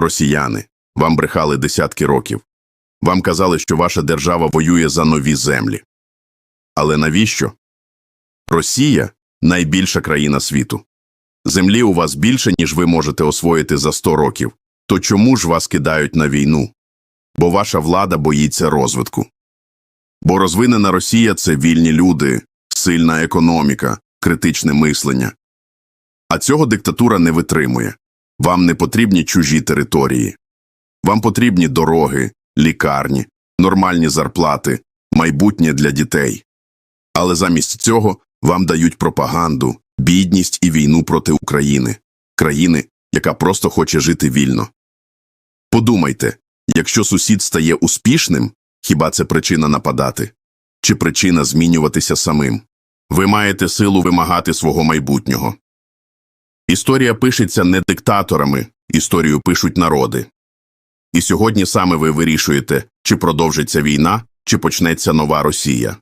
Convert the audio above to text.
Росіяни, вам брехали десятки років. Вам казали, що ваша держава воює за нові землі. Але навіщо? Росія найбільша країна світу. Землі у вас більше, ніж ви можете освоїти за 100 років. То чому ж вас кидають на війну? Бо ваша влада боїться розвитку. Бо розвинена Росія це вільні люди, сильна економіка, критичне мислення. А цього диктатура не витримує. Вам не потрібні чужі території. Вам потрібні дороги, лікарні, нормальні зарплати, майбутнє для дітей. Але замість цього вам дають пропаганду, бідність і війну проти України, країни, яка просто хоче жити вільно. Подумайте, якщо сусід стає успішним, хіба це причина нападати? Чи причина змінюватися самим? Ви маєте силу вимагати свого майбутнього. Історія пишеться не диктаторами, історію пишуть народи. І сьогодні саме ви вирішуєте, чи продовжиться війна, чи почнеться нова Росія.